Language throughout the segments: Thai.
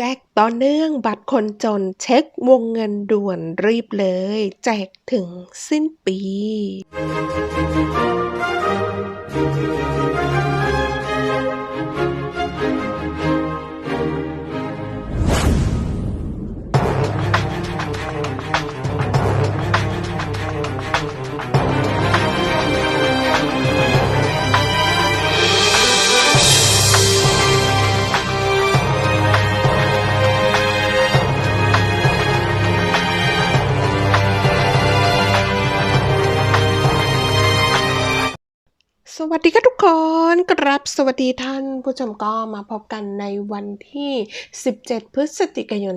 แจกต่อเนื่องบัตรคนจนเช็ควงเงินด่วนรีบเลย แจกถึงสิ้นปี สวัสดีค่ะทุกคนกรับสวัสดีท่านผู้ชมก็มาพบกันในวันที่ 17 พฤศจิกายน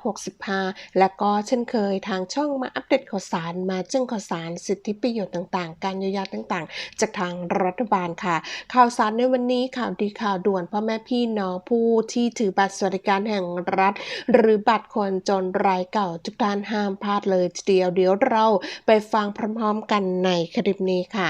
2565 และก็เช่นเคยทางช่องมาอัปเดตข่าวสารมาแจ้งข่าวสารสิทธิประโยชน์ต่างๆ การเยียวยาต่างๆ จากทางรัฐบาลค่ะ ข่าวสารในวันนี้ข่าวดีข่าวด่วนพ่อแม่พี่น้องผู้ที่ถือบัตรสวัสดิการแห่งรัฐ หรือบัตรคนจนรายเก่าทุกท่านห้ามพลาดเลยเดียวเดี๋ยวเราไปฟังพร้อมๆกันในคลิปนี้ค่ะ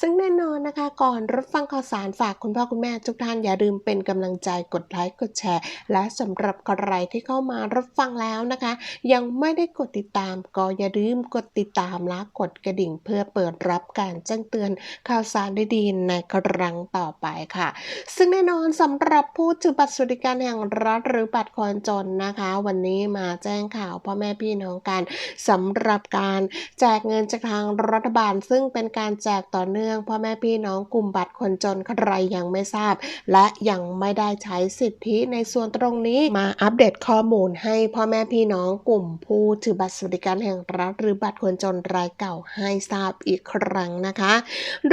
ซึ่งน่นอนนะคะ ก่อนรับฟังข่าวสารฝากคุณพ่อคุณแม่ทุกท่านอย่าลืมเป็นกำลังใจกดไลค์กดแชร์ และสำหรับใครที่เข้ามารับฟังแล้วนะคะ ยังไม่ได้กดติดตาม ก็อย่าลืมกดติดตามและกดกระดิ่ง เพื่อเปิดรับการแจ้งเตือนข่าวสารดีๆในครั้งต่อไปค่ะ ซึ่งแน่นอนสำหรับผู้ถือบัตรสวัสดิการแห่งรัฐหรือบัตรคนจนนะคะ วันนี้มาแจ้งข่าวพ่อแม่พี่น้องกันสำหรับการแจกเงินจากทางรัฐบาล ซึ่งเป็นการแจกต่อเนื่องพอแม่พี่น้องกลุ่มบัตรคนจนใครยังไม่ทราบ และยังไม่ได้ใช้สิทธิในส่วนตรงนี้มาอัปเดตข้อมูลให้พ่อแม่พี่น้องกลุ่มผู้ถือบัตรสวัสดิการแห่งรัฐหรือบัตรคนจนรายเก่าให้ทราบอีกครั้งนะคะ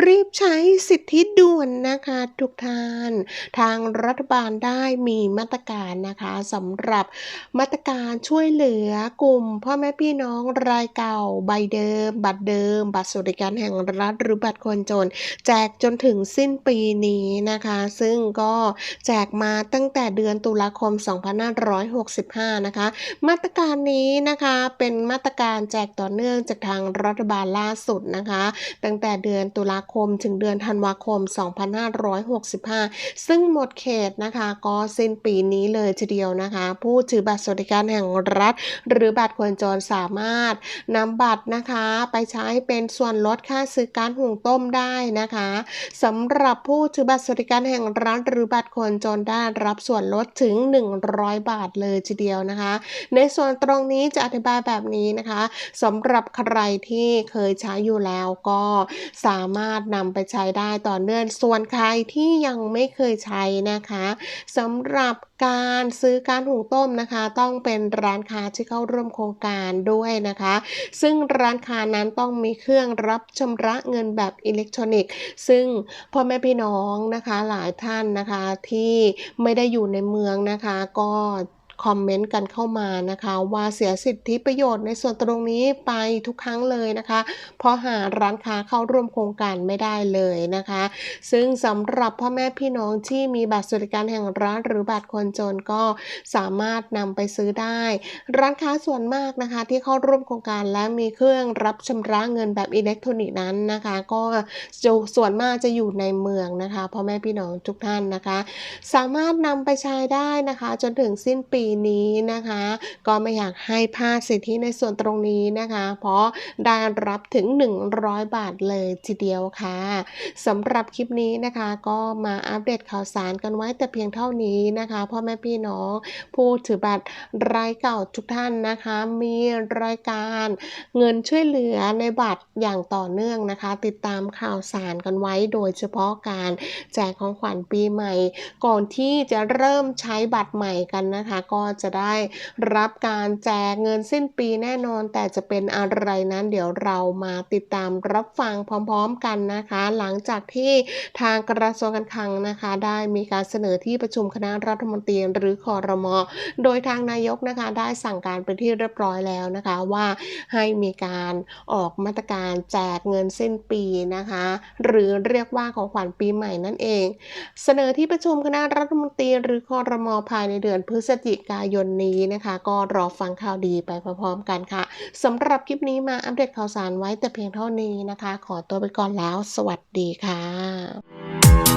รีบใช้สิทธิด่วนนะคะทุกท่าน ทางรัฐบาลได้มีมาตรการนะคะสำหรับมาตรการช่วยเหลือกลุ่ม พ่อแม่พี่น้องรายเก่าใบเดิม บัตรเดิม บัตรสวัสดิการแห่งรัฐหรือบัตรคนจนแจกจนถึงสิ้นปีนี้นะคะ ซึ่งก็แจกมาตั้งแต่เดือนตุลาคม 2565 นะคะ มาตรการนี้นะคะเป็นมาตรการแจกต่อเนื่องจากทางรัฐบาลล่าสุดนะคะ ตั้งแต่เดือนตุลาคมถึงเดือนธันวาคม 2565 ซึ่งหมดเขตนะคะก็สิ้นปีนี้เลยทีเดียวนะคะ ผู้ถือบัตรสวัสดิการแห่งรัฐ หรือบัตรคนจรสามารถนำบัตรนะคะไปใช้เป็นส่วนลดค่าซื้อการหุงต้มได้นะคะสำหรับผู้ถือบัตรสวัสดิการแห่งรัฐหรือบัตรคนจนได้รับส่วนลดถึง 100 บาทเลยทีเดียวนะคะ ในส่วนตรงนี้จะอธิบายแบบนี้นะคะสำหรับใครที่เคยใช้อยู่แล้วก็สามารถนำไปใช้ได้ต่อเนื่องส่วนใครที่ยังไม่เคยใช้นะคะสำหรับการซื้อการหุงต้มนะคะ ต้องเป็นร้านค้าที่เข้าร่วมโครงการด้วยนะคะ ซึ่งร้านค้านั้นต้องมีเครื่องรับชำระเงินแบบอิเล็กทรอนิกส์ซึ่งพ่อแม่พี่น้องนะคะหลายท่านนะคะที่ไม่ได้อยู่ในเมืองนะคะก็ คอมเมนต์กันเข้ามานะคะ ว่าเสียสิทธิประโยชน์ในส่วนตรงนี้ไปทุกครั้งเลยนะคะ เพราะหาร้านค้าเข้าร่วมโครงการไม่ได้เลยนะคะ ซึ่งสำหรับพ่อแม่พี่น้องที่มีบัตรสวัสดิการแห่งรัฐหรือบัตรคนจนก็สามารถนำไปซื้อได้ ร้านค้าส่วนมากนะคะ ที่เข้าร่วมโครงการและมีเครื่องรับชำระเงินแบบอิเล็กทรอนิกส์นั้นนะคะ ก็ส่วนมากจะอยู่ในเมืองนะคะพ่อแม่พี่น้องทุกท่านนะคะ สามารถนำไปใช้ได้นะคะ จนถึงสิ้นปีนี้นะคะ ก็ไม่อยากให้พลาดสิทธิในส่วนตรงนี้นะคะ เพราะได้รับถึง 100 บาทเลยทีเดียวค่ะสำหรับคลิปนี้นะคะ ก็มาอัปเดตข่าวสารกันไว้แต่เพียงเท่านี้นะคะพ่อแม่พี่น้องผู้ถือบัตรรายเก่าทุกท่านนะคะ มีรายการเงินช่วยเหลือในบัตรอย่างต่อเนื่องนะคะ ติดตามข่าวสารกันไว้โดยเฉพาะการแจกของขวัญปีใหม่ ก่อนที่จะเริ่มใช้บัตรใหม่กันนะคะ ก็จะได้รับการแจกเงินสิ้นปีแน่นอน แต่จะเป็นอะไรนั้นเดี๋ยวเรามาติดตามรับฟังพร้อมๆกันนะคะ หลังจากที่ทางกระทรวงการคลังนะคะ ได้มีการเสนอที่ประชุมคณะรัฐมนตรีหรือคอรมอโดยทางนายกนะคะได้สั่งการเป็นที่เรียบร้อยแล้วนะคะว่าให้มีการออกมาตรการแจกเงินสิ้นปีนะคะ หรือเรียกว่าของขวัญปีใหม่นั่นเอง เสนอที่ประชุมคณะรัฐมนตรีหรือคอรมอภายในเดือนพฤศจิกายนนี้นะคะ ก็รอฟังข่าวดีไปพร้อมๆกันค่ะสำหรับคลิปนี้มาอัปเดตข่าวสารไว้แต่เพียงเท่านี้นะคะ ขอตัวไปก่อนแล้ว สวัสดีค่ะ